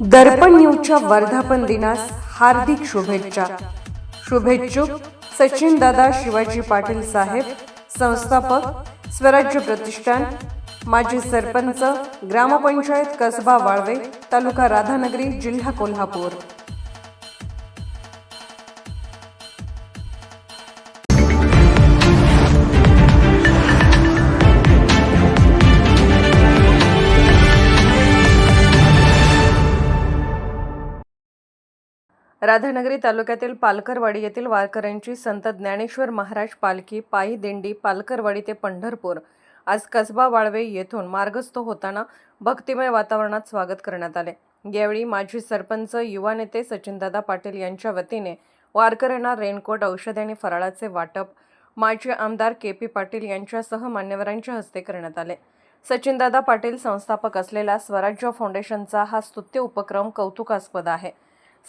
दर्पण न्यूजच्या वर्धापन दिनास हार्दिक शुभेच्छा. शुभेच्छुक सचिन दादा शिवाजी पाटील साहेब संस्थापक स्वराज्य प्रतिष्ठान माजी सरपंच ग्रामपंचायत कसबा वाळवे तालुका राधानगरी जिल्हा कोल्हापूर. राधानगरी तालुक्यातील पालकरवाडी येथील वारकऱ्यांची संत ज्ञानेश्वर महाराज पालखी पायी दिंडी पालकरवाडी ते पंढरपूर आज कसबा वाळवे येथून मार्गस्थ होताना भक्तिमय वातावरणात स्वागत करण्यात आले. यावेळी माजी सरपंच युवा नेते सचिनदादा पाटील यांच्या वतीने वारकऱ्यांना रेनकोट औषधे आणि फराळाचे वाटप माजी आमदार के पी पाटील यांच्यासह मान्यवरांच्या हस्ते करण्यात आले. सचिनदादा पाटील संस्थापक असलेला स्वराज्य फाउंडेशनचा हा स्तुत्य उपक्रम कौतुकास्पद आहे.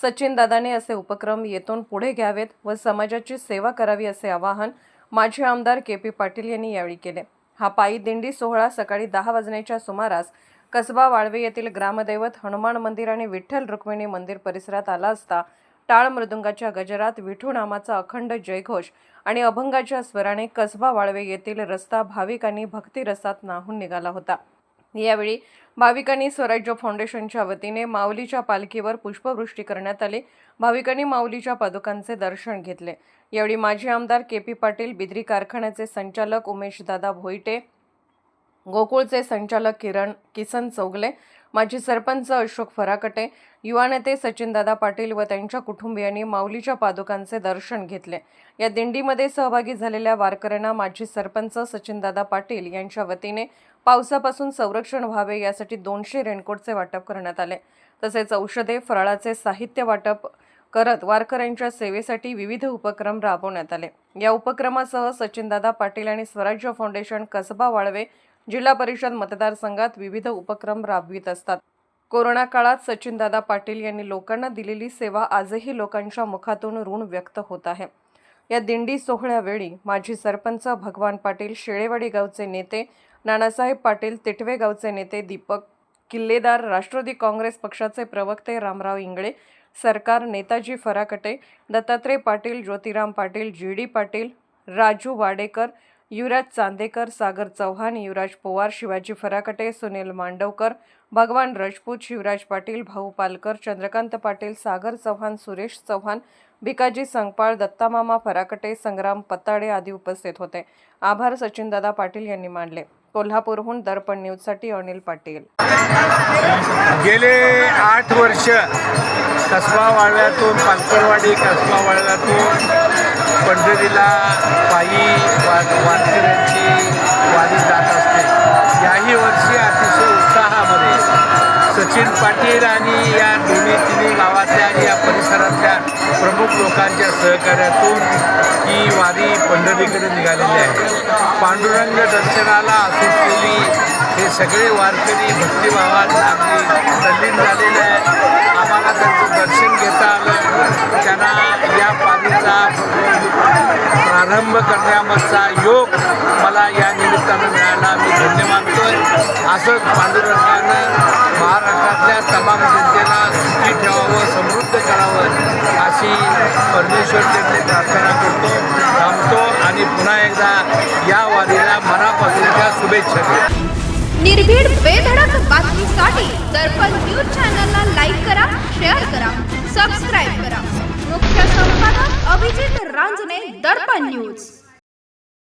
सचिन दादाने असे उपक्रम येथून पुढे घ्यावेत व समाजाची सेवा करावी असे आवाहन माजी आमदार के पी पाटील यांनी यावेळी केले. हा पायी दिंडी सोहळा सकाळी दहा वाजण्याच्या सुमारास कसबा वाळवे येथील ग्रामदैवत हनुमान मंदिर आणि विठ्ठल रुक्मिणी मंदिर परिसरात आला असता टाळ मृदुंगाच्या गजरात विठू नामाचा अखंड जयघोष आणि अभंगाच्या स्वराने कसबा वाळवे येथील रस्ता भाविकांनी भक्तिरसात नाहून निघाला होता. यावेळी भाविकांनी स्वराज्य फाउंडेशनच्या वतीने माऊलीच्या पालखीवर पुष्पवृष्टी करण्यात आली. भाविकांनी माऊलीच्या पादुकांचे दर्शन घेतले. यावेळी माजी आमदार के पी पाटील बिद्री कारखान्याचे संचालक उमेशदादा भोईटे गोकुळचे संचालक किरण किसन चौगले माजी सरपंच अशोक फराकटे युवा नेते सचिनदादा पाटील व त्यांच्या कुटुंबियांनी माऊलीच्या पादुकांचे दर्शन घेतले. या दिंडीमध्ये सहभागी झालेल्या वारकऱ्यांना माजी सरपंच सचिनदादा पाटील यांच्या वतीने पावसापासून संरक्षण व्हावे यासाठी दोनशे रेनकोटचे वाटप करण्यात आले. तसेच औषधे फराळाचे साहित्य वाटप करत वारकऱ्यांच्या सेवेसाठी विविध उपक्रम राबवण्यात आले. या उपक्रमासह सचिनदादा पाटील आणि स्वराज्य फाउंडेशन कसबा वाळवे जिल्हा परिषद मतदारसंघात विविध उपक्रम राबवित असतात. कोरोना काळात सचिनदादा पाटील यांनी लोकांना दिलेली सेवा आजही लोकांच्या मुखातून ऋण व्यक्त होत आहे. या दिंडी सोहळ्यावेळी माजी सरपंच भगवान पाटील शेळेवाडी गावचे नेते नानासाहेब पाटील तिटवे गावचे नेते दीपक किल्लेदार राष्ट्रवादी काँग्रेस पक्षाचे प्रवक्ते रामराव इंगळे सरकार नेताजी फराकटे दत्तात्रय पाटील ज्योतिराम पाटील जी डी पाटील राजू वाडेकर युवराज चांदेकर सागर चव्हाण युवराज पोवार शिवाजी फराकटे सुनील मांडवकर भगवान राजपूत शिवराज पाटील भाऊ पालकर चंद्रकांत पाटील सागर चव्हाण सुरेश चव्हाण भिकाजी संगपाळ दत्तामामा फराकटे संग्राम पत्ताडे आदी उपस्थित होते. आभार सचिनदादा पाटील यांनी मानले. कोल्हापूरहून दर्पण न्यूजसाठी अनिल पाटील. गेले आठ वर्ष कसबा वाळव्यातून पालकरवाडी कसबा वाळव्यातून पंढरीला पायी वा वारकऱ्यांची वारी जात असते. याही वर्षी अतिशय उत्साहामध्ये सचिन पाटील आणि या दोन्ही तिन्ही गावातल्या आणि या परिसरातल्या प्रमुख लोकांच्या सहकार्यातून ही वारी पंढरीकडे निघालेली आहे. पांडुरंग दर्शनाला असलेली हे सगळे वारकरी भक्तिभावात अगदी तल्लीन झालेले आहे आम्हाला त्यांचं दर्शन घेता आलं. त्यांना या पाणीचा प्रारंभ करण्यामधचा योग मला या निमित्तानं मिळाला. मी धन्य मानतोय. असंच पांडुरंगानं महाराष्ट्रातल्या तमाम जनतेला सुखी ठेवावं समृद्ध करावं अशी परमेश्वरचरणी प्रार्थना करतो थांबतो आणि पुन्हा एकदा या वारीला मनापासूनच्या शुभेच्छा निर्भीड बेधडक बातमीसाठी दर्पण न्यूज चॅनलला रांजणे दर्पण न्यूज.